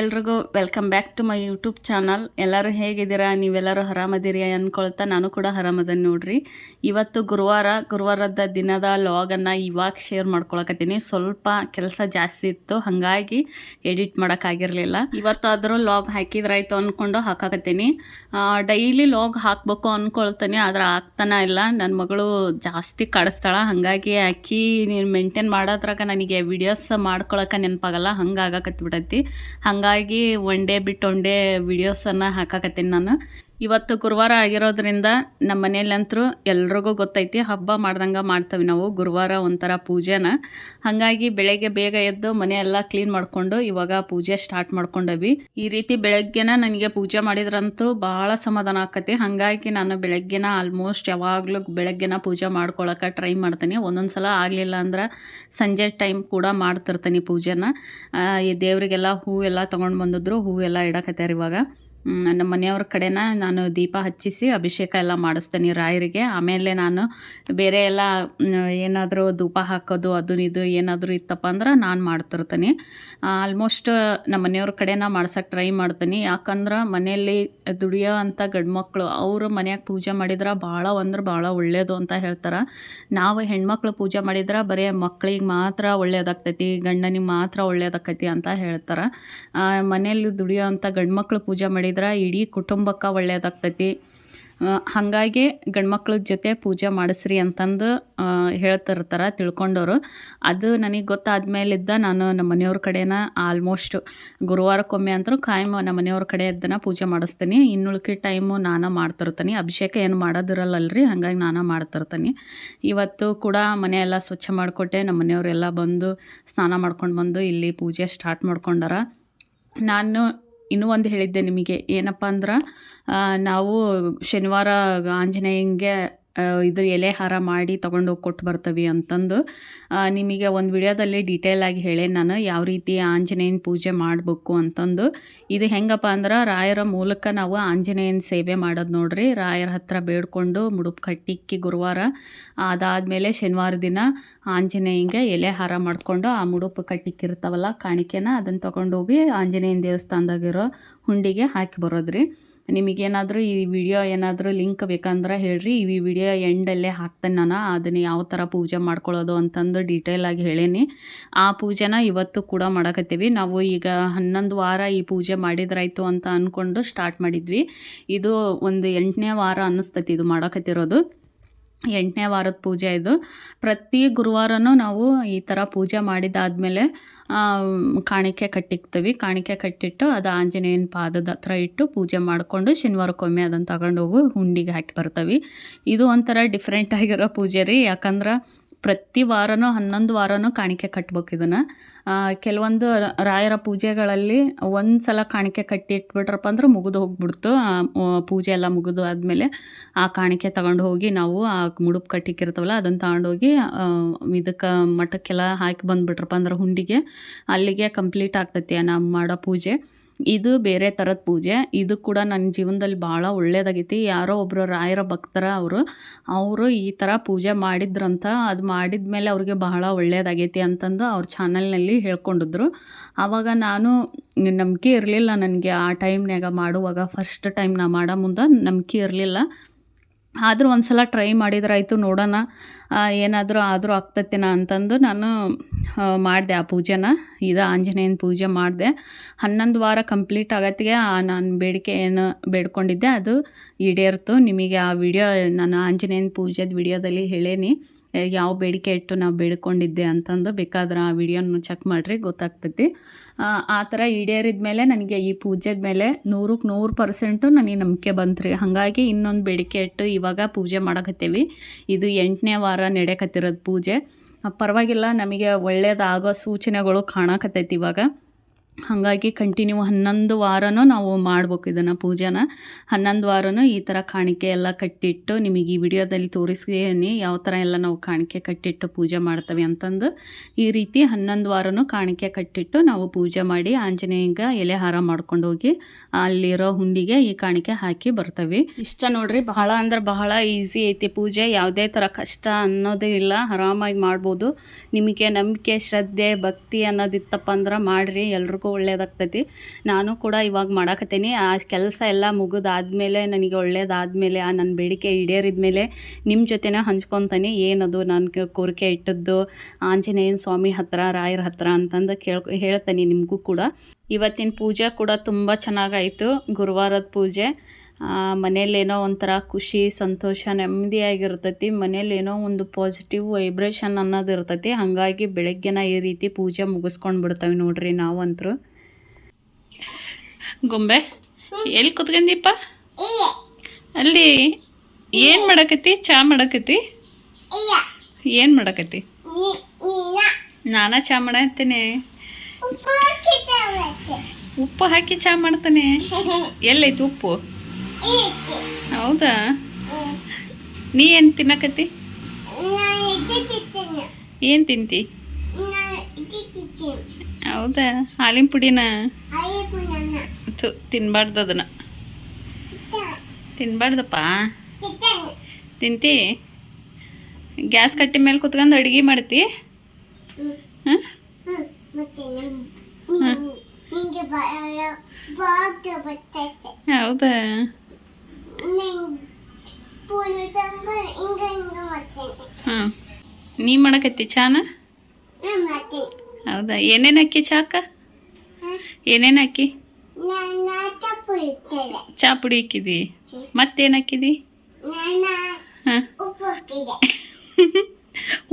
ಎಲ್ರಿಗೂ welcome back to my YouTube channel. ಎಲ್ಲರೂ ಹೇಗಿದ್ದೀರಾ? ನೀವೆಲ್ಲರೂ ಆರಾಮದಿರಿ ಅಂದ್ಕೊಳ್ತಾ ನಾನು ಕೂಡ ಆರಾಮದನ್ನು ನೋಡ್ರಿ. ಇವತ್ತು ಗುರುವಾರ, ಗುರುವಾರದ ದಿನದ ಲಾಗನ್ನು ಇವಾಗ ಶೇರ್ ಮಾಡ್ಕೊಳಕತ್ತೀನಿ. ಸ್ವಲ್ಪ ಕೆಲಸ ಜಾಸ್ತಿ ಇತ್ತು, ಹಾಗಾಗಿ ಎಡಿಟ್ ಮಾಡೋಕ್ಕಾಗಿರಲಿಲ್ಲ ಇವತ್ತಾದರೂ ಲಾಗ್ ಹಾಕಿದ್ರಾಯ್ತು ಅಂದ್ಕೊಂಡು ಹಾಕಾಕತ್ತೀನಿ. ಡೈಲಿ ಲಾಗ್ ಹಾಕಬೇಕು ಅಂದ್ಕೊಳ್ತೀನಿ ಆದರೆ ಆಗ್ತಾನೆ ಇಲ್ಲ. ನನ್ನ ಮಗಳು ಜಾಸ್ತಿ ಕಾಡಿಸ್ತಾಳ, ಹಾಗಾಗಿ ಅಕ್ಕಿ ನೀನು ಮೇಂಟೈನ್ ಮಾಡೋದ್ರಾಗ ನನಗೆ ವಿಡಿಯೋಸ್ ಮಾಡ್ಕೊಳಕ್ಕೆ ನೆನಪಾಗಲ್ಲ, ಹಂಗೆ ಆಗಾಕತ್ಬಿಟ್ಟೈತಿ ಹಾಗಾಗಿ ಒನ್ ಡೇ ಬಿಟ್ಟು ಒನ್ ಡೇ ವಿಡಿಯೋಸನ್ನು ಹಾಕಾಕತ್ತೀನಿ ನಾನು. ಇವತ್ತು ಗುರುವಾರ ಆಗಿರೋದ್ರಿಂದ ನಮ್ಮ ಮನೇಲಂತರೂ ಎಲ್ರಿಗೂ ಗೊತ್ತೈತಿ, ಹಬ್ಬ ಮಾಡ್ದಂಗೆ ಮಾಡ್ತೇವೆ ನಾವು ಗುರುವಾರ ಒಂಥರ ಪೂಜೆನ. ಹಾಗಾಗಿ ಬೆಳಗ್ಗೆ ಬೇಗ ಎದ್ದು ಮನೆ ಎಲ್ಲ ಕ್ಲೀನ್ ಮಾಡಿಕೊಂಡು ಇವಾಗ ಪೂಜೆ ಸ್ಟಾರ್ಟ್ ಮಾಡ್ಕೊಂಡವಿ. ಈ ರೀತಿ ಬೆಳಗ್ಗೆನ ನನಗೆ ಪೂಜೆ ಮಾಡಿದ್ರಂತೂ ಭಾಳ ಸಮಾಧಾನ ಆಕತಿ. ಹಾಗಾಗಿ ನಾನು ಬೆಳಗ್ಗೆನ ಆಲ್ಮೋಸ್ಟ್ ಯಾವಾಗಲೂ ಬೆಳಗ್ಗೆನ ಪೂಜೆ ಮಾಡ್ಕೊಳಕ್ಕೆ ಟ್ರೈ ಮಾಡ್ತೀನಿ. ಒಂದೊಂದು ಸಲ ಆಗಲಿಲ್ಲ ಅಂದ್ರೆ ಸಂಜೆ ಟೈಮ್ ಕೂಡ ಮಾಡ್ತಿರ್ತೀನಿ ಪೂಜೆನ. ಈ ದೇವರಿಗೆಲ್ಲ ಹೂವೆಲ್ಲ ತೊಗೊಂಡು ಬಂದಿದ್ರು, ಹೂವೆಲ್ಲ ಇಡಕತ್ಯಾರ ಇವಾಗ. ನಮ್ಮ ಮನೆಯವ್ರ ಕಡೆನ ನಾನು ದೀಪ ಹಚ್ಚಿಸಿ ಅಭಿಷೇಕ ಎಲ್ಲ ಮಾಡಿಸ್ತೇನೆ ರಾಯರಿಗೆ. ಆಮೇಲೆ ನಾನು ಬೇರೆ ಎಲ್ಲ ಏನಾದರೂ ಧೂಪ ಹಾಕೋದು, ಅದು ಇದು ಏನಾದರೂ ಇತ್ತಪ್ಪ ಅಂದ್ರೆ ನಾನು ಮಾಡ್ತಿರ್ತೀನಿ. ಆಲ್ಮೋಸ್ಟ್ ನಮ್ಮ ಮನೆಯವ್ರ ಕಡೆನ ಮಾಡ್ಸೋಕೆ ಟ್ರೈ ಮಾಡ್ತೀನಿ. ಯಾಕಂದ್ರೆ ಮನೆಯಲ್ಲಿ ದುಡಿಯೋ ಅಂಥ ಗಂಡ್ಮಕ್ಳು, ಅವರು ಮನ್ಯಾಗ ಪೂಜೆ ಮಾಡಿದ್ರೆ ಭಾಳ ಅಂದ್ರೆ ಭಾಳ ಒಳ್ಳೆಯದು ಅಂತ ಹೇಳ್ತಾರೆ. ನಾವು ಹೆಣ್ಮಕ್ಳು ಪೂಜೆ ಮಾಡಿದ್ರೆ ಬರೀ ಮಕ್ಳಿಗೆ ಮಾತ್ರ ಒಳ್ಳೇದಾಗ್ತೈತಿ, ಗಂಡನಿಗೆ ಮಾತ್ರ ಒಳ್ಳೇದಾಗ್ತೈತಿ ಅಂತ ಹೇಳ್ತಾರೆ. ಮನೆಯಲ್ಲಿ ದುಡಿಯೋ ಅಂಥ ಗಂಡ್ಮಕ್ಳು ಪೂಜೆ ಪೂಜೆ ಮಾಡಿದ್ರೆ ಇಡೀ ಕುಟುಂಬಕ್ಕೆ ಒಳ್ಳೆಯದಾಗ್ತೈತಿ ಹಾಗಾಗಿ ಗಂಡ್ಮಕ್ಳ ಜೊತೆ ಪೂಜೆ ಮಾಡಿಸ್ರಿ ಅಂತಂದು ಹೇಳ್ತಿರ್ತಾರೆ ತಿಳ್ಕೊಂಡವರು ಅದು ನನಗೆ ಗೊತ್ತಾದ್ಮೇಲಿದ್ದ ನಾನು ನಮ್ಮ ಮನೆಯವ್ರ ಕಡೆನ ಆಲ್ಮೋಸ್ಟ್ ಗುರುವಾರಕ್ಕೊಮ್ಮೆ ಅಂತರೂ ಕಾಯಂ ನಮ್ಮ ಮನೆಯವ್ರ ಕಡೆ ಇದ್ದನ ಪೂಜೆ ಮಾಡಿಸ್ತೀನಿ. ಇನ್ನುಳ್ಕಿ ಟೈಮು ನಾನು ಮಾಡ್ತಿರ್ತೀನಿ. ಅಭಿಷೇಕ ಏನು ಮಾಡೋದಿರಲ್ಲಲ್ರಿ, ಹಾಗಾಗಿ ನಾನು ಮಾಡ್ತಿರ್ತೀನಿ. ಇವತ್ತು ಕೂಡ ಮನೆಯೆಲ್ಲ ಸ್ವಚ್ಛ ಮಾಡಿಕೊಟ್ಟೆ. ನಮ್ಮ ಮನೆಯವರೆಲ್ಲ ಬಂದು ಸ್ನಾನ ಮಾಡ್ಕೊಂಡು ಬಂದು ಇಲ್ಲಿ ಪೂಜೆ ಸ್ಟಾರ್ಟ್ ಮಾಡ್ಕೊಂಡಾರ. ನಾನು ಇನ್ನೂ ಒಂದು ಹೇಳಿದ್ದೆ ನಿಮಗೆ. ಏನಪ್ಪ ಅಂದ್ರೆ ನಾವು ಶನಿವಾರ ಆಂಜನೇಯಂಗೆ ಇದು ಎಲೆ ಹಾರ ಮಾಡಿ ತೊಗೊಂಡೋಗಿ ಕೊಟ್ಟು ಬರ್ತೀವಿ ಅಂತಂದು ನಿಮಗೆ ಒಂದು ವಿಡಿಯೋದಲ್ಲಿ ಡೀಟೇಲ್ ಆಗಿ ಹೇಳೇ ನಾನು ಯಾವ ರೀತಿ ಆಂಜನೇಯನ ಪೂಜೆ ಮಾಡಬೇಕು ಅಂತಂದು. ಇದು ಹೆಂಗಪ್ಪ ಅಂದ್ರೆ ರಾಯರ ಮೂಲಕ ನಾವು ಆಂಜನೇಯನ ಸೇವೆ ಮಾಡೋದು ನೋಡ್ರಿ. ರಾಯರ ಹತ್ರ ಬೇಡ್ಕೊಂಡು ಮುಡುಪು ಕಟ್ಟಿಕ್ಕಿ ಗುರುವಾರ ಅದಾದಮೇಲೆ ಶನಿವಾರ ದಿನ ಆಂಜನೇಯಂಗೆ ಎಲೆ ಹಾರ ಮಾಡಿಕೊಂಡು ಆ ಮುಡುಪು ಕಟ್ಟಿಕ್ಕಿರ್ತಾವಲ್ಲ, ಕಾಣಿಕೆನ ಅದನ್ನು ತೊಗೊಂಡೋಗಿ ಆಂಜನೇಯನ ದೇವಸ್ಥಾನದಾಗಿರೋ ಹುಂಡಿಗೆ ಹಾಕಿ ಬರೋದ್ರಿ. ನಿಮಗೇನಾದರೂ ಈ ವಿಡಿಯೋ ಏನಾದರೂ ಲಿಂಕ್ ಬೇಕಂದ್ರೆ ಹೇಳ್ರಿ. ಈ ವಿಡಿಯೋ ಎಂಡಲ್ಲೇ ಹಾಕ್ತೇನೆ ನಾನು. ಅದನ್ನು ಯಾವ ಥರ ಪೂಜೆ ಮಾಡ್ಕೊಳ್ಳೋದು ಅಂತಂದು ಡೀಟೇಲ್ ಆಗಿ ಹೇಳೇನಿ. ಆ ಪೂಜೆನ ಇವತ್ತು ಕೂಡ ಮಾಡಕತ್ತೀವಿ. ನಾವು ಈಗ ಹನ್ನೊಂದು ವಾರ ಈ ಪೂಜೆ ಮಾಡಿದ್ರಾಯ್ತು ಅಂತ ಅಂದ್ಕೊಂಡು ಸ್ಟಾರ್ಟ್ ಮಾಡಿದ್ವಿ. ಇದು ಒಂದು ಎಂಟನೇ ವಾರ ಅನ್ನಿಸ್ತೈತಿ ಇದು ಮಾಡಕತ್ತಿರೋದು. ಎಂಟನೇ ವಾರದ ಪೂಜೆ ಇದು. ಪ್ರತಿ ಗುರುವಾರನೂ ನಾವು ಈ ಥರ ಪೂಜೆ ಮಾಡಿದ್ದಾದಮೇಲೆ ಕಾಣಿಕೆ ಕಟ್ಟಿಕ್ತೀವಿ. ಕಾಣಿಕೆ ಕಟ್ಟಿಟ್ಟು ಅದು ಆಂಜನೇಯನ ಪಾದದ ಹತ್ರ ಇಟ್ಟು ಪೂಜೆ ಮಾಡಿಕೊಂಡು ಶನಿವಾರಕ್ಕೊಮ್ಮೆ ಅದನ್ನು ತಗೊಂಡೋಗು, ಹುಂಡಿಗೆ ಹಾಕಿ ಬರ್ತೀವಿ. ಇದು ಒಂಥರ ಡಿಫ್ರೆಂಟ್ ಆಗಿರೋ ಪೂಜೆ ರೀ. ಯಾಕಂದ್ರೆ ಪ್ರತಿ ವಾರನೂ ಹನ್ನೊಂದು ವಾರನೂ ಕಾಣಿಕೆ ಕಟ್ಬೇಕು ಇದನ್ನು. ಕೆಲವೊಂದು ರಾಯರ ಪೂಜೆಗಳಲ್ಲಿ ಒಂದು ಸಲ ಕಾಣಿಕೆ ಕಟ್ಟಿ ಇಟ್ಬಿಟ್ರಪ್ಪ ಅಂದ್ರೆ ಮುಗಿದು ಹೋಗ್ಬಿಡ್ತು. ಪೂಜೆ ಎಲ್ಲ ಮುಗಿದು ಆದಮೇಲೆ ಆ ಕಾಣಿಕೆ ತಗೊಂಡು ಹೋಗಿ ನಾವು ಆ ಮುಡುಪು ಕಟ್ಟಿಕ್ಕಿರ್ತವಲ್ಲ, ಅದನ್ನು ತಗೊಂಡೋಗಿ ಇದಕ್ಕೆ ಮಠಕ್ಕೆಲ್ಲ ಹಾಕಿ ಬಂದುಬಿಟ್ರಪ್ಪ ಅಂದ್ರೆ ಹುಂಡಿಗೆ. ಅಲ್ಲಿಗೆ ಕಂಪ್ಲೀಟ್ ಆಗ್ತೈತಿ ನಾವು ಮಾಡೋ ಪೂಜೆ. ಇದು ಬೇರೆ ಥರದ ಪೂಜೆ. ಇದು ಕೂಡ ನನ್ನ ಜೀವನದಲ್ಲಿ ಭಾಳ ಒಳ್ಳೆಯದಾಗೈತಿ ಯಾರೋ ಒಬ್ಬರು ರಾಯರ ಭಕ್ತರ ಅವರು ಅವರು ಈ ಥರ ಪೂಜೆ ಮಾಡಿದ್ರಂತ, ಅದು ಮಾಡಿದ ಮೇಲೆ ಅವ್ರಿಗೆ ಬಹಳ ಒಳ್ಳೆಯದಾಗೈತಿ ಅಂತಂದು ಅವ್ರ ಚಾನಲ್ನಲ್ಲಿ ಹೇಳ್ಕೊಂಡಿದ್ರು. ಆವಾಗ ನಾನು ನಂಬಿಕೆ ಇರಲಿಲ್ಲ ನನಗೆ ಆ ಟೈಮ್ನ್ಯಾಗ ಮಾಡುವಾಗ. ಫಸ್ಟ್ ಟೈಮ್ ನಾ ಮಾಡೋ ಮುಂದೆ ನಂಬಿಕೆ ಇರಲಿಲ್ಲ. ಆದರೂ ಒಂದು ಸಲ ಟ್ರೈ ಮಾಡಿದ್ರಾಯ್ತು ನೋಡೋಣ. ಏನಾದರೂ ಆದರೂ ಆಗ್ತತ್ತೇನ ಅಂತಂದು ನಾನು ಮಾಡಿದೆ ಆ ಪೂಜೆನ. ಇದು ಆಂಜನೇಯನ ಪೂಜೆ ಮಾಡಿದೆ. ಹನ್ನೊಂದು ವಾರ ಕಂಪ್ಲೀಟ್ ಆಗತ್ತಿಗೆ ನಾನು ಬೇಡಿಕೆ ಏನು ಬೇಡ್ಕೊಂಡಿದ್ದೆ. ಅದು ಈಡೇರ್ತು. ನಿಮಗೆ ಆ ವಿಡಿಯೋ ನಾನು ಆಂಜನೇಯನ ಪೂಜೆದ ವಿಡಿಯೋದಲ್ಲಿ ಹೇಳೇನಿ. ಯಾವ ಬೇಡಿಕೆ ಇಟ್ಟು ನಾವು ಬೇಡ್ಕೊಂಡಿದ್ದೆ ಅಂತಂದು ಬೇಕಾದ್ರೆ ಆ ವಿಡಿಯೋನ ಚೆಕ್ ಮಾಡಿರಿ ಗೊತ್ತಾಗ್ತೈತಿ. ಆ, ಥರ ಈಡೇರಿದ ಮೇಲೆ ನನಗೆ ಈ ಪೂಜೆದ ಮೇಲೆ ನೂರಕ್ಕೆ ನೂರು ಪರ್ಸೆಂಟು ನನಗೆ ನಂಬಿಕೆ ಬಂತ್ರಿ. ಹಾಗಾಗಿ ಇನ್ನೊಂದು ಬೇಡಿಕೆ ಇಟ್ಟು ಇವಾಗ ಪೂಜೆ ಮಾಡಕತ್ತೀವಿ. ಇದು ಎಂಟನೇ ವಾರ ನಡೆಯಕತ್ತಿರೋದು ಪೂಜೆ. ಪರವಾಗಿಲ್ಲ ನಮಗೆ ಒಳ್ಳೆಯದಾಗೋ ಸೂಚನೆಗಳು ಕಾಣಕತ್ತೈತಿ ಇವಾಗ. ಹಾಗಾಗಿ ಕಂಟಿನ್ಯೂ ಹನ್ನೊಂದು ವಾರನೂ ನಾವು ಮಾಡ್ಬೇಕು ಇದನ್ನು ಪೂಜೆನ. ಹನ್ನೊಂದು ವಾರನೂ ಈ ಥರ ಕಾಣಿಕೆ ಎಲ್ಲ ಕಟ್ಟಿಟ್ಟು ನಿಮಗೆ ಈ ವಿಡಿಯೋದಲ್ಲಿ ತೋರಿಸ್ತೀನಿ ಯಾವ ಥರ ಎಲ್ಲ ನಾವು ಕಾಣಿಕೆ ಕಟ್ಟಿಟ್ಟು ಪೂಜೆ ಮಾಡ್ತೇವೆ ಅಂತಂದು. ಈ ರೀತಿ ಹನ್ನೊಂದು ವಾರನೂ ಕಾಣಿಕೆ ಕಟ್ಟಿಟ್ಟು ನಾವು ಪೂಜೆ ಮಾಡಿ ಆಂಜನೇಯಂಗ ಎಲೆ ಹಾರ ಮಾಡ್ಕೊಂಡು ಹೋಗಿ ಅಲ್ಲಿರೋ ಹುಂಡಿಗೆ ಈ ಕಾಣಿಕೆ ಹಾಕಿ ಬರ್ತೇವೆ. ಇಷ್ಟ ನೋಡ್ರಿ, ಬಹಳ ಅಂದ್ರೆ ಬಹಳ ಈಸಿ ಐತಿ ಪೂಜೆ. ಯಾವುದೇ ಥರ ಕಷ್ಟ ಅನ್ನೋದೇ ಇಲ್ಲ, ಆರಾಮಾಗಿ ಮಾಡ್ಬೋದು. ನಿಮಗೆ ನಂಬಿಕೆ, ಶ್ರದ್ಧೆ, ಭಕ್ತಿ ಅನ್ನೋದಿತ್ತಪ್ಪ ಅಂದ್ರೆ ಮಾಡಿರಿ. ಎಲ್ರಿಗೂ ಒಳ್ಳೇದಾಗ್ತೈತಿ. ನಾನು ಕೂಡ ಇವಾಗ ಮಾಡಾಕತ್ತೀನಿ. ಆ ಕೆಲಸ ಎಲ್ಲ ಮುಗಿದಾದ್ಮೇಲೆ ನನಗೆ ಒಳ್ಳೇದಾದ್ಮೇಲೆ, ಆ ನನ್ನ ಬೇಡಿಕೆ ಈಡೇರಿದ ಮೇಲೆ ನಿಮ್ಮ ಜೊತೆನೇ ಹಂಚ್ಕೊತಾನೆ. ಏನದು ನಾನು ಕೋರಿಕೆ ಇಟ್ಟದ್ದು, ಆಂಜನೇಯನ ಸ್ವಾಮಿ ಹತ್ರ, ರಾಯರ ಹತ್ರ ಅಂತಂದು ಕೇಳ್, ಹೇಳ್ತೀನಿ ನಿಮಗೂ ಕೂಡ. ಇವತ್ತಿನ ಪೂಜೆ ಕೂಡ ತುಂಬ ಚೆನ್ನಾಗಾಯಿತು. ಗುರುವಾರದ ಪೂಜೆ. ಮನೇಲೇನೋ ಒಂಥರ ಖುಷಿ ಸಂತೋಷ ನೆಮ್ಮದಿಯಾಗಿರ್ತೈತಿ. ಮನೇಲಿ ಏನೋ ಒಂದು ಪಾಸಿಟಿವ್ ವೈಬ್ರೇಷನ್ ಅನ್ನೋದು ಇರ್ತೈತಿ. ಹಾಗಾಗಿ ಬೆಳಗ್ಗೆನ ಈ ರೀತಿ ಪೂಜೆ ಮುಗಿಸ್ಕೊಂಡು ಬಿಡ್ತೇವೆ ನೋಡ್ರಿ ನಾವಂತರೂ. ಗೊಂಬೆ ಎಲ್ಲಿ ಕುತ್ಕೊಂಡಿಪ್ಪ ಅಲ್ಲಿ ಏನು ಮಾಡಕತ್ತಿ? ಚಾ ಮಾಡಕತ್ತಿ? ಏನು ಮಾಡಕತ್ತಿ? ನಾನಾ ಚಾ ಮಾಡತ್ತೇನೆ ಉಪ್ಪು ಹಾಕಿ ಚಾ ಮಾಡ್ತಾನೆ. ಎಲ್ಲೈತಿ ಉಪ್ಪು? ಹೌದಾ? ನೀ ಏನು ತಿನ್ನಕತ್ತಿ? ಏನು ತಿಂತಿ? ಹೌದಾ? ಹಾಲಿನ ಪುಡಿನ? ತಿನ್ಬಾರ್ದು ಅದನ್ನ. ತಿನ್ಬಾರ್ದಪ್ಪ. ತಿಂತಿ? ಗ್ಯಾಸ್ ಕಟ್ಟಿ ಮೇಲೆ ಕುತ್ಕೊಂಡು ಅಡುಗೆ ಮಾಡ್ತಿ? ಹಾಂ? ಹೌದಾ? ಹಾಂ ನೀ ಮಾಡಕತ್ತಿ ಚಾನ? ಹೌದಾ? ಏನೇನು ಹಾಕಿ ಚಾಕ? ಏನೇನು ಹಾಕಿ? ಚಾ ಪುಡಿ ಹಾಕಿದಿ. ಮತ್ತೇನು ಹಾಕಿದಿ? ಹಾಂ.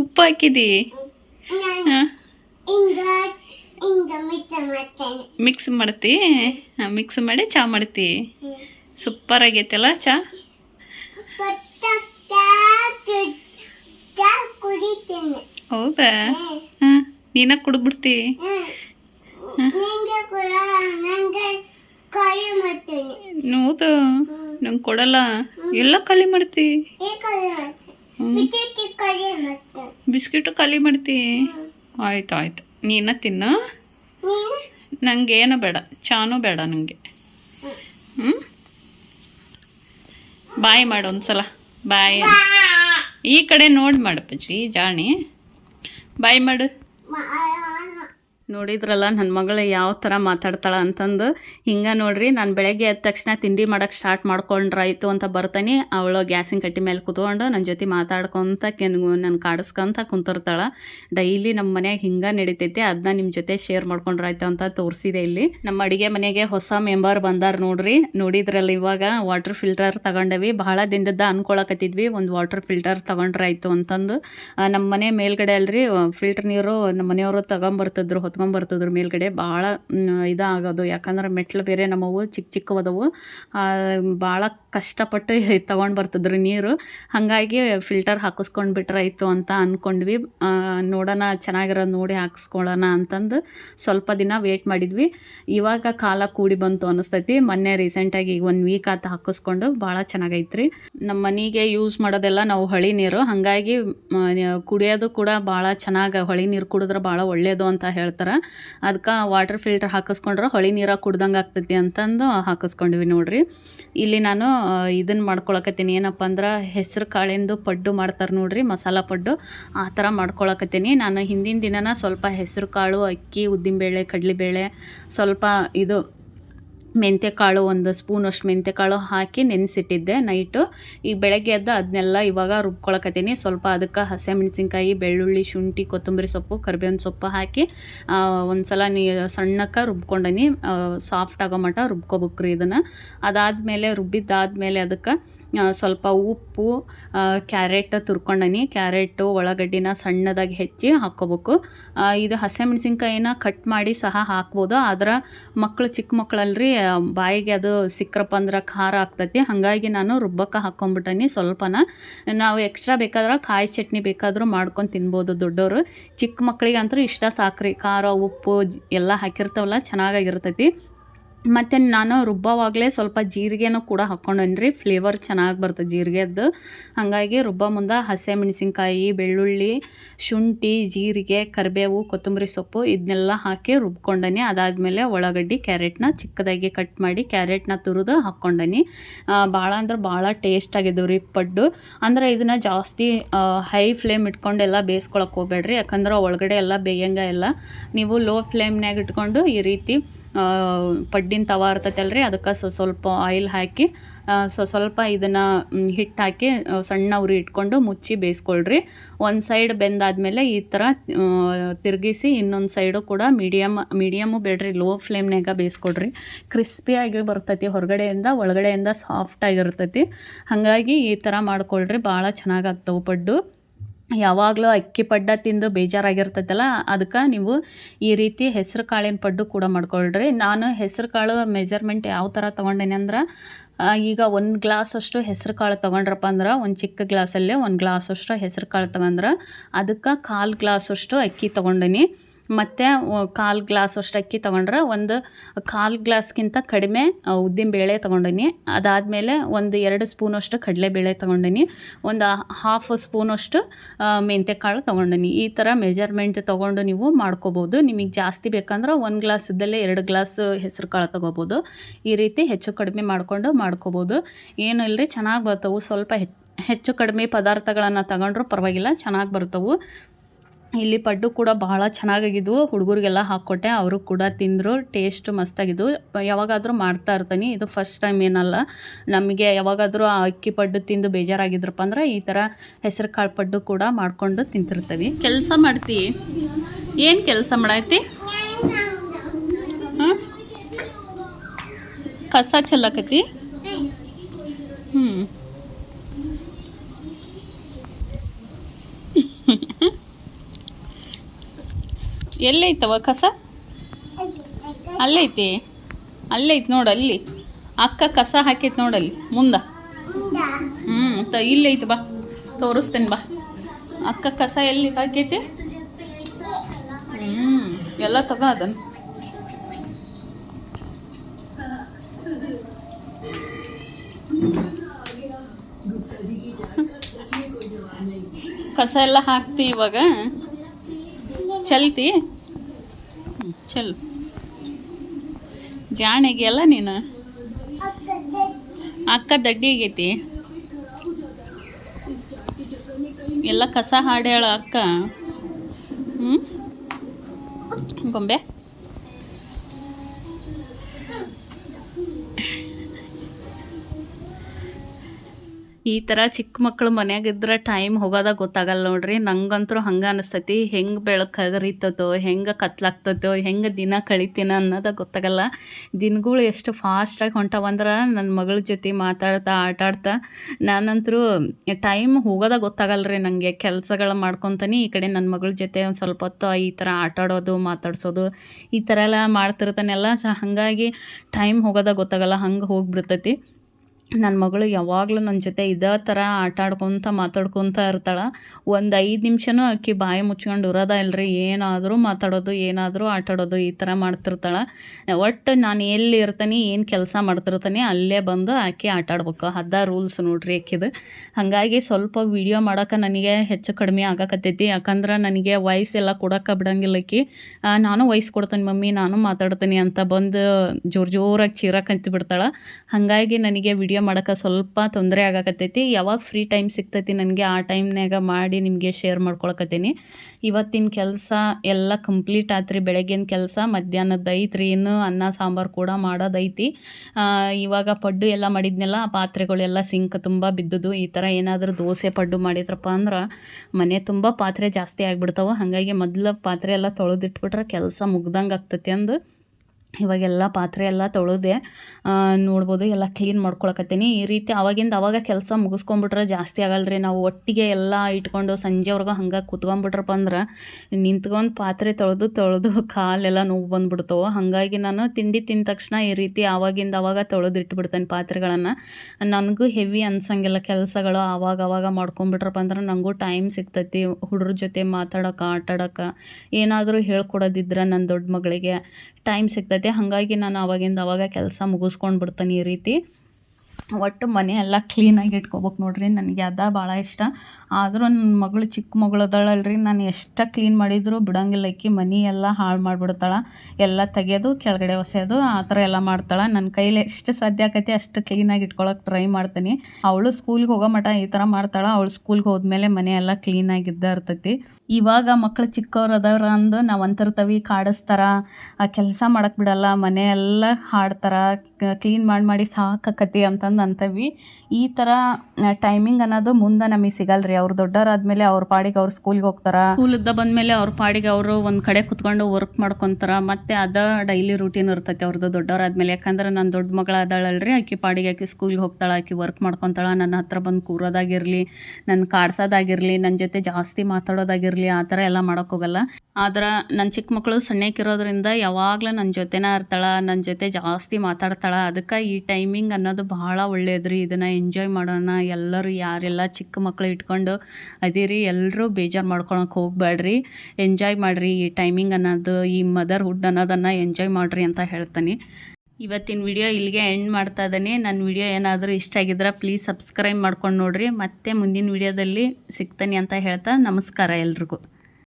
ಉಪ್ಪು ಹಾಕಿದೆ? ಹಾಂ. ಮಿಕ್ಸ್ ಮಾಡ್ತಿ? ಹಾಂ ಮಿಕ್ಸ್ ಮಾಡಿ ಚಾ ಮಾಡ್ತಿ. ಸೂಪರ್ ಆಗೈತಲ್ಲ ಚಾ ಪಟ್ಟ ಕುಡಿತೇನೆ ಹೌದಾ? ಹಾಂ ನೀನ ಕುಡ್ಬಿಡ್ತಿ ನಿಂಗೆ ಕೂಡ ನಂಗೆ ಕಾಯಿ ಮಾಡ್ತೇನೆ. ಹೌದು. ನಂಗೆ ಕೊಡಲ್ಲ. ಎಲ್ಲ ಖಾಲಿ ಮಾಡ್ತಿ? ಈ ಕಾಯಿ ಮಾಡ್ತೇನೆ. ಬಿಟ್ಟಿ ಕಾಯಿ ಮಾಡ್ತೇನೆ. ಬಿಸ್ಕಿಟು ಖಾಲಿ ಮಾಡ್ತಿ? ಆಯ್ತು ಆಯ್ತು. ನೀನ ತಿನ್ನು? ನೀನು? ನಂಗೆ ಏನು ಬೇಡ. ಚಾನೂ ಬೇಡ ನನಗೆ ಹ್ಞೂ ಬಾಯ್ ಮಾಡು ಒಂದ್ಸಲ. ಬಾಯ್ ಈ ಕಡೆ ನೋಡಿ ಮಾಡಪ್ಪಜ್ಜಿ ಜಾಣಿ. ಬಾಯ್ ಮಾಡು ನೋಡಿದ್ರಲ್ಲ ನನ್ನ ಮಗಳು ಯಾವ ಥರ ಮಾತಾಡ್ತಾಳೆ ಅಂತಂದು. ಹಿಂಗೆ ನೋಡ್ರಿ, ನಾನು ಬೆಳಗ್ಗೆ ಎದ್ದ ತಕ್ಷಣ ತಿಂಡಿ ಮಾಡೋಕ್ಕೆ ಸ್ಟಾರ್ಟ್ ಮಾಡ್ಕೊಂಡ್ರಾಯ್ತು ಅಂತ ಬರ್ತಾನೆ. ಅವಳು ಗ್ಯಾಸಿನ ಕಟ್ಟಿ ಮೇಲೆ ಕುತ್ಕೊಂಡು ನನ್ನ ಜೊತೆ ಮಾತಾಡ್ಕೊತ ಕೆನ್ಗು ನನ್ನ ಕಾಡಿಸ್ಕೊಂತ ಕುಂತಿರ್ತಾಳೆ. ಡೈಲಿ ನಮ್ಮ ಮನೆಯಾಗ ಹಿಂಗೆ ನಡಿತೈತಿ ಅದನ್ನ ನಿಮ್ಮ ಜೊತೆ ಶೇರ್ ಮಾಡ್ಕೊಂಡ್ರಾಯ್ತು ಅಂತ ತೋರಿಸಿದೆ ಇಲ್ಲಿ. ನಮ್ಮ ಅಡುಗೆ ಮನೆಗೆ ಹೊಸ ಮೆಂಬರ್ ಬಂದಾರ ನೋಡ್ರಿ. ನೋಡಿದ್ರಲ್ಲ ಇವಾಗ ವಾಟರ್ ಫಿಲ್ಟರ್ ತಗೊಂಡವಿ. ಬಹಳ ದಿನದ ಅನ್ಕೊಳಕತ್ತಿದ್ವಿ, ಒಂದು ವಾಟರ್ ಫಿಲ್ಟರ್ ತಗೊಂಡ್ರಾಯ್ತು ಅಂತಂದು. ನಮ್ಮ ಮನೆ ಮೇಲ್ಗಡೆ ಅಲ್ರಿ ಫಿಲ್ಟರ್ ನೀರು ನಮ್ಮ ಮನೆಯವರು ತಗೊಂಬರ್ತಿದ್ರು ಹೊತ್ಕೊಂಬರ್ತಿದ್ರು ಮೇಲ್ಗಡೆ ಭಾಳ ಇದಾಗೋದು. ಯಾಕಂದ್ರೆ ಮೆಟ್ಲು ಬೇರೆ ನಮ್ಮವು ಚಿಕ್ಕ ಚಿಕ್ಕವದವು. ಭಾಳ ಕಷ್ಟಪಟ್ಟು ತಗೊಂಡು ಬರ್ತಿದ್ರು ನೀರು. ಹಾಗಾಗಿ ಫಿಲ್ಟರ್ ಹಾಕಿಸ್ಕೊಂಡು ಬಿಟ್ರಾಯ್ತು ಅಂತ ಅಂದ್ಕೊಂಡ್ವಿ ನೋಡೋಣ ಚೆನ್ನಾಗಿರೋದು ನೋಡಿ ಹಾಕ್ಸ್ಕೊಳ್ಳೋಣ ಅಂತಂದು ಸ್ವಲ್ಪ ದಿನ ವೇಟ್ ಮಾಡಿದ್ವಿ. ಇವಾಗ ಕಾಲ ಕೂಡಿ ಬಂತು ಅನಿಸ್ತೈತಿ. ಮೊನ್ನೆ ರೀಸೆಂಟಾಗಿ ಈಗ ಒಂದು ವೀಕ್ ಆತ ಹಾಕಿಸ್ಕೊಂಡು ಭಾಳ ಚೆನ್ನಾಗೈತ್ರಿ. ನಮ್ಮ ಮನೆಗೆ ಯೂಸ್ ಮಾಡೋದೆಲ್ಲ ನಾವು ಹೊಳಿ ನೀರು. ಹಾಗಾಗಿ ಕುಡಿಯೋದು ಕೂಡ ಭಾಳ ಚೆನ್ನಾಗಿ ಹೊಳಿ ನೀರು ಕುಡಿದ್ರೆ ಭಾಳ ಒಳ್ಳೆಯದು ಅಂತ ಹೇಳ್ತಾರೆ. ಅದಕ್ಕೆ ವಾಟರ್ ಫಿಲ್ಟರ್ ಹಾಕಿಸ್ಕೊಂಡ್ರೆ ಹೊಳಿ ನೀರಾಗ ಕುಡ್ದಂಗೆ ಆಗ್ತೈತಿ ಅಂತಂದು ಹಾಕಿಸ್ಕೊಂಡ್ವಿ ನೋಡ್ರಿ. ಇಲ್ಲಿ ನಾನು ಇದನ್ನು ಮಾಡ್ಕೊಳಕತ್ತೀನಿ. ಏನಪ್ಪ ಅಂದ್ರೆ ಹೆಸರು ಕಾಳಿಂದು ಪಡ್ಡು ಮಾಡ್ತಾರೆ ನೋಡ್ರಿ, ಮಸಾಲ ಪಡ್ಡು. ಆ ಥರ ಮಾಡ್ಕೊಳಕತ್ತೀನಿ. ನಾನು ಹಿಂದಿನ ದಿನನ ಸ್ವಲ್ಪ ಹೆಸರು ಕಾಳು, ಅಕ್ಕಿ ಉದ್ದಿನಬೇಳೆ ಕಡಲೆಬೇಳೆ ಸ್ವಲ್ಪ ಇದು ಮೆಂತ್ಯಕಾಳು ಒಂದು ಸ್ಪೂನಷ್ಟು ಮೆಂತ್ಯಕಾಳು ಹಾಕಿ ನೆನೆಸಿಟ್ಟಿದ್ದೆ ನೈಟು. ಈಗ ಬೆಳಗ್ಗೆ ಎದ್ದು ಅದನ್ನೆಲ್ಲ ಇವಾಗ ರುಬ್ಕೊಳಕತ್ತೀನಿ. ಸ್ವಲ್ಪ ಅದಕ್ಕೆ ಹಸಿಮೆಣ್ಸಿನ್ಕಾಯಿ, ಬೆಳ್ಳುಳ್ಳಿ, ಶುಂಠಿ, ಕೊತ್ತಂಬರಿ ಸೊಪ್ಪು, ಕರಿಬೇವಿನ ಸೊಪ್ಪು ಹಾಕಿ ಒಂದು ಸಲ ನೀ, ಸಣ್ಣಕ್ಕೆ ರುಬ್ಕೊಂಡನಿ. ಸಾಫ್ಟ್ ಆಗೋ ಮಟ್ಟ ರುಬ್ಕೋಬೇಕ್ರಿ ಇದನ್ನು. ಅದಾದಮೇಲೆ, ರುಬ್ಬಿದ್ದಾದಮೇಲೆ ಅದಕ್ಕೆ ಸ್ವಲ್ಪ ಉಪ್ಪು ಕ್ಯಾರೆಟ್ ತುರ್ಕೊಂಡನಿ. ಕ್ಯಾರೆಟು ಉಳ್ಳಾಗಡ್ಡಿನ ಸಣ್ಣದಾಗಿ ಹೆಚ್ಚಿ ಹಾಕ್ಕೋಬೇಕು. ಇದು ಹಸಿಮೆಣ್ಸಿನ್ಕಾಯಿನ ಕಟ್ ಮಾಡಿ ಸಹ ಹಾಕ್ಬೋದು. ಆದ್ರೆ ಮಕ್ಕಳು ಚಿಕ್ಕ ಮಕ್ಕಳಲ್ರಿ ಬಾಯಿಗೆ ಅದು ಸಿಕ್ಕ್ರಪ್ಪ ಅಂದ್ರೆ ಖಾರ ಆಗ್ತೈತಿ. ಹಾಗಾಗಿ ನಾನು ರುಬ್ಬಕ್ಕೆ ಹಾಕ್ಕೊಂಬಿಟ್ಟನಿ ಸ್ವಲ್ಪನ. ನಾವು ಎಕ್ಸ್ಟ್ರಾ ಬೇಕಾದ್ರೆ ಕಾಯಿ ಚಟ್ನಿ ಬೇಕಾದರೂ ಮಾಡ್ಕೊಂಡು ತಿನ್ಬೋದು ದೊಡ್ಡವರು ಚಿಕ್ಕ ಮಕ್ಕಳಿಗಂತೂ ಇಷ್ಟ ಸಾಕ್ರಿ. ಖಾರ, ಉಪ್ಪು ಎಲ್ಲ ಹಾಕಿರ್ತಾವಲ್ಲ, ಚೆನ್ನಾಗಾಗಿರ್ತೈತಿ. ಮತ್ತು ನಾನು ರುಬ್ಬವಾಗಲೇ ಸ್ವಲ್ಪ ಜೀರಿಗೆನೂ ಕೂಡ ಹಾಕ್ಕೊಂಡೇನಿ ಫ್ಲೇವರ್ ಚೆನ್ನಾಗಿ ಬರ್ತದೆ ಜೀರಿಗೆದ್ದು. ಹಾಗಾಗಿ ರುಬ್ಬ ಮುಂದೆ ಹಸಿಮೆಣ್ಸಿನ್ಕಾಯಿ ಬೆಳ್ಳುಳ್ಳಿ, ಶುಂಠಿ, ಜೀರಿಗೆ, ಕರಿಬೇವು, ಕೊತ್ತಂಬರಿ ಸೊಪ್ಪು ಇದನ್ನೆಲ್ಲ ಹಾಕಿ ರುಬ್ಕೊಂಡನಿ. ಅದಾದಮೇಲೆ ಉಳ್ಳಾಗಡ್ಡಿ, ಕ್ಯಾರೆಟ್ನ ಚಿಕ್ಕದಾಗಿ ಕಟ್ ಮಾಡಿ ಕ್ಯಾರೆಟ್ನ ತುರಿದು ಹಾಕ್ಕೊಂಡನಿ. ಭಾಳ ಅಂದ್ರೆ ಭಾಳ ಟೇಸ್ಟ್ ಆಗಿದ್ದವು ರೀ ಪಡ್ಡು. ಅಂದ್ರೆ ಇದನ್ನು ಜಾಸ್ತಿ ಹೈ ಫ್ಲೇಮ್ ಇಟ್ಕೊಂಡೆಲ್ಲ ಬೇಯಿಸ್ಕೊಳಕ್ಕೆ ಹೋಗ್ಬೇಡ್ರಿ. ಯಾಕಂದ್ರೆ ಒಳಗಡೆ ಎಲ್ಲ ಬೇಯಂಗ ಎಲ್ಲ ನೀವು ಲೋ ಫ್ಲೇಮ್ನಾಗ ಇಟ್ಕೊಂಡು ಈ ರೀತಿ ಪಡ್ಡಿನ ತವ ರೀ ಅದಕ್ಕೆ ಸ್ವ ಸ್ವಲ್ಪ ಆಯಿಲ್ ಹಾಕಿ ಸೊ, ಸ್ವಲ್ಪ ಇದನ್ನು ಹಿಟ್ಟು ಹಾಕಿ ಸಣ್ಣ ಉರಿ ಇಟ್ಕೊಂಡು ಮುಚ್ಚಿ ಬೇಯಿಸ್ಕೊಳ್ರಿ. ಒಂದು ಸೈಡ್ ಬೆಂದಾದಮೇಲೆ ಈ ಥರ ತಿರುಗಿಸಿ ಇನ್ನೊಂದು ಸೈಡು ಕೂಡ ಮೀಡಿಯಮ್ ಮೀಡಿಯಮು ಬೇಡ್ರಿ ಲೋ ಫ್ಲೇಮ್ನಾಗ ಬೇಯಿಸ್ಕೊಡ್ರಿ. ಕ್ರಿಸ್ಪಿಯಾಗಿ ಬರ್ತೈತಿ ಹೊರಗಡೆಯಿಂದ, ಒಳಗಡೆಯಿಂದ ಸಾಫ್ಟಾಗಿರ್ತೈತಿ ಹಾಗಾಗಿ ಈ ಥರ ಮಾಡ್ಕೊಳ್ರಿ ಭಾಳ ಚೆನ್ನಾಗಾಗ್ತವೆ ಪಡ್ಡು. ಯಾವಾಗಲೂ ಅಕ್ಕಿ ಪಡ್ಡ ತಿಂದು ಬೇಜಾರಾಗಿರ್ತೈತಲ್ಲ, ಅದಕ್ಕೆ ನೀವು ಈ ರೀತಿ ಹೆಸ್ರು ಕಾಳಿನ ಪಡ್ಡು ಕೂಡ ಮಾಡ್ಕೊಳ್ರಿ. ನಾನು ಹೆಸ್ರು ಕಾಳು ಮೆಜರ್ಮೆಂಟ್ ಯಾವ ಥರ ತೊಗೊಂಡೇನೆ ಅಂದ್ರೆ ಈಗ ಒಂದು ಗ್ಲಾಸಷ್ಟು ಹೆಸ್ರು ಕಾಳು ತೊಗೊಂಡ್ರಪ್ಪ ಅಂದ್ರೆ, ಒಂದು ಚಿಕ್ಕ ಗ್ಲಾಸಲ್ಲೇ ಒಂದು ಗ್ಲಾಸಷ್ಟು ಹೆಸ್ರು ಕಾಳು ತೊಗೊಂಡ್ರೆ, ಅದಕ್ಕೆ ಕಾಲು ಗ್ಲಾಸಷ್ಟು ಅಕ್ಕಿ ತೊಗೊಂಡೇನಿ. ಮತ್ತು ಕಾಲು ಗ್ಲಾಸ್ ಅಷ್ಟು ಅಕ್ಕಿ ತೊಗೊಂಡ್ರೆ ಒಂದು ಕಾಲು ಗ್ಲಾಸ್ಗಿಂತ ಕಡಿಮೆ ಉದ್ದಿನ ಬೇಳೆ ತೊಗೊಂಡಿನಿ. ಅದಾದಮೇಲೆ ಒಂದು ಎರಡು ಸ್ಪೂನಷ್ಟು ಕಡಲೆಬೇಳೆ ತೊಗೊಂಡಿನಿ. ಒಂದು ಹಾಫ್ ಸ್ಪೂನಷ್ಟು ಮೆಂತ್ಯ ಕಾಳು ತೊಗೊಂಡಿನಿ. ಈ ಥರ ಮೆಜರ್ಮೆಂಟ್ ತೊಗೊಂಡು ನೀವು ಮಾಡ್ಕೋಬೋದು. ನಿಮಗೆ ಜಾಸ್ತಿ ಬೇಕಂದ್ರೆ ಒಂದು ಗ್ಲಾಸ್ ಇದ್ದಲ್ಲೇ ಎರಡು ಗ್ಲಾಸ್ ಹೆಸರು ಕಾಳು ತೊಗೋಬೋದು. ಈ ರೀತಿ ಹೆಚ್ಚು ಕಡಿಮೆ ಮಾಡಿಕೊಂಡು ಮಾಡ್ಕೋಬೋದು. ಏನು ಇಲ್ಲರಿ ಚೆನ್ನಾಗಿ ಬರ್ತವೆ. ಸ್ವಲ್ಪ ಹೆಚ್ಚು ಕಡಿಮೆ ಪದಾರ್ಥಗಳನ್ನು ತಗೊಂಡ್ರೂ ಪರವಾಗಿಲ್ಲ, ಚೆನ್ನಾಗಿ ಬರ್ತವೆ. ಇಲ್ಲಿ ಪಡ್ಡು ಕೂಡ ಬಹಳ ಚೆನ್ನಾಗಾಗಿದ್ವು ಹುಡುಗರಿಗೆಲ್ಲ ಹಾಕ್ಕೊಟ್ಟೆ. ಅವರು ಕೂಡ ತಿಂದರು. ಟೇಸ್ಟ್ ಮಸ್ತಾಗಿದ್ವು. ಯಾವಾಗಾದರೂ ಮಾಡ್ತಾ ಇರ್ತೀನಿ. ಇದು ಫಸ್ಟ್ ಟೈಮ್ ಏನಲ್ಲ. ನಮಗೆ ಯಾವಾಗಾದರೂ ಆ ಅಕ್ಕಿ ಪಡ್ಡು ತಿಂದು ಬೇಜಾರಾಗಿದ್ರಪ್ಪ ಅಂದ್ರೆ ಈ ಥರ ಹೆಸರು ಕಾಳು ಪಡ್ಡು ಕೂಡ ಮಾಡ್ಕೊಂಡು ತಿಂತಿರ್ತೀವಿ ಕೆಲಸ ಮಾಡ್ತೀವಿ ಏನು ಕೆಲಸ ಮಾಡೈತಿ ಕಸ ಚೆಲ್ಲಕತ್ತಿ ಹ್ಞೂ ಎಲ್ಲೈತವ ಕಸ? ಅಲ್ಲೈತಿ. ಅಲ್ಲೈತಿ ನೋಡು ಅಲ್ಲಿ. ಅಕ್ಕ ಕಸ ಹಾಕೈತಿ ನೋಡಲ್ಲಿ ಮುಂದೆ. ಹ್ಞೂ ತ ಇಲ್ಲೈತಿ ಬಾ, ತೋರಿಸ್ತೇನೆ ಬಾ. ಅಕ್ಕ ಕಸ ಎಲ್ಲಿ ಹಾಕೈತಿ? ಹ್ಞೂ ಎಲ್ಲ ತಗೋ ಅದನ್ನು ಕಸ ಎಲ್ಲ ಹಾಕ್ತಿ ಇವಾಗ? ಚಲ್ತಿ? ಚಲ್. ಜಾಣಿಗೆಲ್ಲ ನೀನು? ಅಕ್ಕ ದಡ್ಡಿ ಆಗೈತಿ. ಎಲ್ಲ ಕಸ ಹಾಡ್ಯಾಳ ಅಕ್ಕ. ಹ್ಞೂ ಗೊಂಬೆ ಈ ಥರ ಚಿಕ್ಕ ಮಕ್ಕಳು ಮನ್ಯಾಗಿದ್ರೆ ಟೈಮ್ ಹೋಗೋದ ಗೊತ್ತಾಗಲ್ಲ ನೋಡ್ರಿ. ನಂಗಂತೂ ಹಂಗೆ ಅನಿಸ್ತೈತಿ. ಹೆಂಗೆ ಬೆಳಕು ಹರಿತದೋ ಹೆಂಗೆ ಕತ್ಲಾಗ್ತದೋ ಹೆಂಗೆ ದಿನ ಕಳಿತೀನ ಅನ್ನೋದ ಗೊತ್ತಾಗಲ್ಲ. ದಿನಗಳು ಎಷ್ಟು ಫಾಸ್ಟಾಗಿ ಹೊಂಟವಂದ್ರೆ ನನ್ನ ಮಗಳ ಜೊತೆ ಮಾತಾಡ್ತಾ, ಆಟಾಡ್ತಾ, ನಾನಂತರೂ ಟೈಮ್ ಹೋಗೋದ ಗೊತ್ತಾಗಲ್ಲ ರೀ ನನಗೆ ಕೆಲಸಗಳ ಮಾಡ್ಕೊತಾನೆ, ಈ ಕಡೆ ನನ್ನ ಮಗಳ ಜೊತೆ ಒಂದು ಸ್ವಲ್ಪ ಹೊತ್ತು ಈ ಥರ ಆಟಾಡೋದು, ಮಾತಾಡ್ಸೋದು, ಈ ಥರ ಎಲ್ಲ ಮಾಡ್ತಿರ್ತಾನೆಲ್ಲ. ಸೊ ಹಾಗಾಗಿ ಟೈಮ್ ಹೋಗೋದ ಗೊತ್ತಾಗಲ್ಲ, ಹಂಗೆ ಹೋಗ್ಬಿಡ್ತೈತಿ. ನನ್ನ ಮಗಳು ಯಾವಾಗಲೂ ನನ್ನ ಜೊತೆ ಇದೇ ಥರ ಆಟ ಆಡ್ಕೊತ ಮಾತಾಡ್ಕೊತ ಇರ್ತಾಳೆ. ಒಂದು ಐದು ನಿಮಿಷನೂ ಆಕೆ ಬಾಯಿ ಮುಚ್ಕೊಂಡು ಇರೋದ ಇಲ್ಲರಿ ಏನಾದರೂ ಮಾತಾಡೋದು, ಏನಾದರೂ ಆಟಾಡೋದು ಈ ಥರ ಮಾಡ್ತಿರ್ತಾಳೆ. ಒಟ್ಟು ನಾನು ಎಲ್ಲಿ ಇರ್ತೀನಿ, ಏನು ಕೆಲಸ ಮಾಡ್ತಿರ್ತೀನಿ, ಅಲ್ಲೇ ಬಂದು ಆಕೆ ಆಟಾಡ್ಬೇಕು. ಅದ ರೂಲ್ಸ್ ನೋಡ್ರಿ ಆಕಿದು. ಹಾಗಾಗಿ ಸ್ವಲ್ಪ ವೀಡಿಯೋ ಮಾಡೋಕೆ ನನಗೆ ಹೆಚ್ಚು ಕಡಿಮೆ ಆಗಕತ್ತೈತಿ. ಯಾಕಂದ್ರೆ ನನಗೆ ವಾಯ್ಸ್ ಎಲ್ಲ ಕೊಡೋಕೆ ಬಿಡಂಗಿಲ್ಲ ಆಕಿ. ನಾನು ವಾಯ್ಸ್ ಕೊಡ್ತೀನಿ ಮಮ್ಮಿ, ನಾನು ಮಾತಾಡ್ತೀನಿ ಅಂತ ಬಂದು ಜೋರು ಜೋರಾಗಿ ಚೀರಕಂತ ಬಿಡ್ತಾಳೆ. ಹಾಗಾಗಿ ನನಗೆ ವಿಡಿಯೋ ಮಾಡೋಕೆ ಸ್ವಲ್ಪ ತೊಂದರೆ ಆಗಕತ್ತೈತಿ. ಯಾವಾಗ ಫ್ರೀ ಟೈಮ್ ಸಿಗ್ತೈತಿ ನನಗೆ ಆ ಟೈಮ್ನಾಗ ಮಾಡಿ ನಿಮಗೆ ಶೇರ್ ಮಾಡ್ಕೊಳಕತ್ತೀನಿ. ಇವತ್ತಿನ ಕೆಲಸ ಎಲ್ಲ ಕಂಪ್ಲೀಟ್ ಆತ್ರಿ. ಬೆಳಗ್ಗಿನ ಕೆಲಸ, ಮಧ್ಯಾಹ್ನದ ಐತ್ರಿ. ಇನ್ನು ಅನ್ನ, ಸಾಂಬಾರು ಕೂಡ ಮಾಡೋದೈತಿ ಇವಾಗ ಪಡ್ಡು ಎಲ್ಲ ಮಾಡಿದ್ನೆಲ್ಲ ಪಾತ್ರೆಗಳೆಲ್ಲ ಸಿಂಕ್ ತುಂಬ ಬಿದ್ದುದು ಈ ಥರ ಏನಾದರೂ ದೋಸೆ ಪಡ್ಡು ಮಾಡಿದ್ರಪ್ಪ ಅಂದ್ರೆ ಮನೆ ತುಂಬ ಪಾತ್ರೆ ಜಾಸ್ತಿ ಆಗಿಬಿಡ್ತಾವೆ. ಹಾಗಾಗಿ ಮೊದಲು ಪಾತ್ರೆ ಎಲ್ಲ ತೊಳೆದಿಟ್ಬಿಟ್ರೆ ಕೆಲಸ ಮುಗ್ದಂಗೆ ಆಗ್ತೈತಿ ಅಂದು ಇವಾಗೆಲ್ಲ ಪಾತ್ರೆ ಎಲ್ಲ ತೊಳೆದೆ ನೋಡ್ಬೋದು ಎಲ್ಲ ಕ್ಲೀನ್ ಮಾಡ್ಕೊಳಕತ್ತೀನಿ. ಈ ರೀತಿ ಅವಾಗಿಂದ ಅವಾಗ ಕೆಲಸ ಮುಗಿಸ್ಕೊಂಬಿಟ್ರೆ ಜಾಸ್ತಿ ಆಗಲ್ರಿ. ನಾವು ಒಟ್ಟಿಗೆ ಎಲ್ಲ ಇಟ್ಕೊಂಡು ಸಂಜೆವರೆಗೂ ಹಂಗೆ ಕೂತ್ಕೊಂಡ್ಬಿಟ್ರಪ್ಪ ಅಂದ್ರೆ, ನಿಂತ್ಕೊಂಡು ಪಾತ್ರೆ ತೊಳೆದು ತೊಳೆದು ಕಾಲೆಲ್ಲ ನೋವು ಬಂದ್ಬಿಡ್ತವೆ. ಹಾಗಾಗಿ ನಾನು ತಿಂಡಿ ತಿಂದ ತಕ್ಷಣ ಈ ರೀತಿ ಆವಾಗಿಂದ ಅವಾಗ ತೊಳೆದು ಇಟ್ಬಿಡ್ತೇನೆ ಪಾತ್ರೆಗಳನ್ನು. ನನಗೂ ಹೆವಿ ಅನ್ಸಂಗಿಲ್ಲ ಕೆಲಸಗಳು ಆವಾಗ ಅವಾಗ ಮಾಡ್ಕೊಂಬಿಟ್ರಪ್ಪ ಅಂದ್ರೆ ನನಗೂ ಟೈಮ್ ಸಿಗ್ತೈತಿ. ಹುಡುಗ್ರ ಜೊತೆ ಮಾತಾಡೋಕೆ, ಆಟಾಡೋಕೆ ಏನಾದರೂ ಹೇಳ್ಕೊಡೋದಿದ್ರೆ ನನ್ನ ದೊಡ್ಡ ಮಗಳಿಗೆ. ಟೈಮ್ ಸಿಗ್ತೈತೆ. ಹಾಗಾಗಿ ನಾನು ಅವಾಗಿಂದ ಅವಾಗ ಕೆಲಸ ಮುಗಿಸ್ಕೊಂಡು ಬಿಡ್ತೇನೆ ಈ ರೀತಿ. ಒಟ್ಟು ಮನೆ ಎಲ್ಲ ಕ್ಲೀನಾಗಿ ಇಟ್ಕೋಬೇಕು ನೋಡ್ರಿ. ನನಗೆ ಅದ ಭಾಳ ಇಷ್ಟ. ಆದರೂ ನನ್ನ ಮಗಳು ಚಿಕ್ಕ ಮಗಳು ಅದಾಳಲ್ರಿ. ನಾನು ಎಷ್ಟು ಕ್ಲೀನ್ ಮಾಡಿದರೂ ಬಿಡಂಗಿಲ್ಲ ಅಕ್ಕಿ ಮನೆ ಎಲ್ಲ ಹಾಳು ಮಾಡಿಬಿಡ್ತಾಳೆ. ಎಲ್ಲ ತೆಗೆಯೋದು ಕೆಳಗಡೆ ಒಸೆಯೋದು ಆ ಥರ ಎಲ್ಲ ಮಾಡ್ತಾಳೆ. ನನ್ನ ಕೈಲಿ ಎಷ್ಟು ಸಾಧ್ಯ ಆಕೈತಿ ಅಷ್ಟು ಕ್ಲೀನಾಗಿ ಇಟ್ಕೊಳಕ್ಕೆ ಟ್ರೈ ಮಾಡ್ತೀನಿ. ಅವಳು ಸ್ಕೂಲ್ಗೆ ಹೋಗೋ ಮಟ ಈ ಥರ ಮಾಡ್ತಾಳೆ. ಅವಳು ಸ್ಕೂಲ್ಗೆ ಹೋದ್ಮೇಲೆ ಮನೆ ಎಲ್ಲ ಕ್ಲೀನಾಗಿದ್ದ ಇರ್ತೈತಿ. ಇವಾಗ ಮಕ್ಕಳು ಚಿಕ್ಕವ್ರು ಅದಾರ ಅಂದು ನಾವು ಅಂತರ್ತವಿ, ಕಾಡಿಸ್ತಾರ, ಆ ಕೆಲಸ ಮಾಡಕ್ಕೆ ಬಿಡಲ್ಲ, ಮನೆ ಎಲ್ಲ ಹಾಡ್ತಾರ ಕ್ಲೀನ್ ಮಾಡಿ ಮಾಡಿ ಸಾಕಾಕತಿ ಅಂತಂದು ಅಂತವಿ. ಈ ಥರ ಟೈಮಿಂಗ್ ಅನ್ನೋದು ಮುಂದೆ ನಮಗೆ ಸಿಗಲ್ರಿ. ಅವ್ರು ದೊಡ್ಡವರಾದ್ಮೇಲೆ ಅವ್ರ ಪಾಡಿಗೆ ಅವ್ರು ಸ್ಕೂಲ್ಗೆ ಹೋಗ್ತಾರ. ಸ್ಕೂಲಿಂದ ಬಂದಮೇಲೆ ಅವ್ರ ಪಾಡಿಗೆ ಅವರು ಒಂದು ಕಡೆ ಕುತ್ಕೊಂಡು ವರ್ಕ್ ಮಾಡ್ಕೊತಾರ. ಮತ್ತೆ ಅದ ಡೈಲಿ ರೂಟೀನ್ ಇರ್ತೈತೆ ಅವ್ರದ್ದು ದೊಡ್ಡವರಾದ್ಮೇಲೆ. ಯಾಕಂದ್ರೆ ನನ್ನ ದೊಡ್ಡ ಮಗಳ ಅದಾಳಲ್ರಿ ಆಕೆ ಪಾಡಿಗೆ ಆಕೆ ಸ್ಕೂಲ್ಗೆ ಹೋಗ್ತಾಳೆ, ಆಕೆ ವರ್ಕ್ ಮಾಡ್ಕೊತಾಳೆ. ನನ್ನ ಹತ್ರ ಬಂದು ಕೂರೋದಾಗಿರಲಿ ನನ್ನ ಕಾಡ್ಸೋದಾಗಿರಲಿ ನನ್ನ ಜೊತೆ ಜಾಸ್ತಿ ಮಾತಾಡೋದಾಗಿರಲಿ, ಆ ಥರ ಎಲ್ಲ ಮಾಡೋಕ್ಕೋಗಲ್ಲ ಆದ್ರೆ ನನ್ನ ಚಿಕ್ಕ ಮಕ್ಕಳು ಸಣ್ಣಕ್ಕಿರೋದ್ರಿಂದ ಯಾವಾಗಲೂ ನನ್ನ ಜೊತೆನೇ ಇರ್ತಾಳೆ ನನ್ನ ಜೊತೆ ಜಾಸ್ತಿ ಮಾತಾಡ್ತಾಳೆ. ಅದಕ್ಕೆ ಈ ಟೈಮಿಂಗ್ ಅನ್ನೋದು ಬಹಳ ಒಳ್ಳೇದ್ರಿ, ಇದನ್ನು ಎಂಜಾಯ್ ಮಾಡೋಣ. ಎಲ್ಲರೂ ಯಾರೆಲ್ಲ ಚಿಕ್ಕ ಮಕ್ಕಳು ಇಟ್ಕೊಂಡು ಅದೀರಿ ಎಲ್ಲರೂ ಬೇಜಾರು ಮಾಡ್ಕೊಳಕ್ಕೆ ಹೋಗಬೇಡ್ರಿ ಎಂಜಾಯ್ ಮಾಡಿರಿ. ಈ ಟೈಮಿಂಗ್ ಅನ್ನೋದು, ಈ ಮದರ್ಹುಡ್ ಅನ್ನೋದನ್ನು ಎಂಜಾಯ್ ಮಾಡಿರಿ ಅಂತ ಹೇಳ್ತೀನಿ. ಇವತ್ತಿನ ವಿಡಿಯೋ ಇಲ್ಲಿಗೆ ಎಂಡ್ ಮಾಡ್ತಾ ಇದ್ದೀನಿ. ನನ್ನ ವಿಡಿಯೋ ಏನಾದರೂ ಇಷ್ಟ ಆಗಿದ್ರೆ ಪ್ಲೀಸ್ ಸಬ್ಸ್ಕ್ರೈಬ್ ಮಾಡ್ಕೊಂಡು ನೋಡಿರಿ. ಮತ್ತೆ ಮುಂದಿನ ವಿಡಿಯೋದಲ್ಲಿ ಸಿಗ್ತೀನಿ ಅಂತ ಹೇಳ್ತಾ ನಮಸ್ಕಾರ ಎಲ್ರಿಗೂ.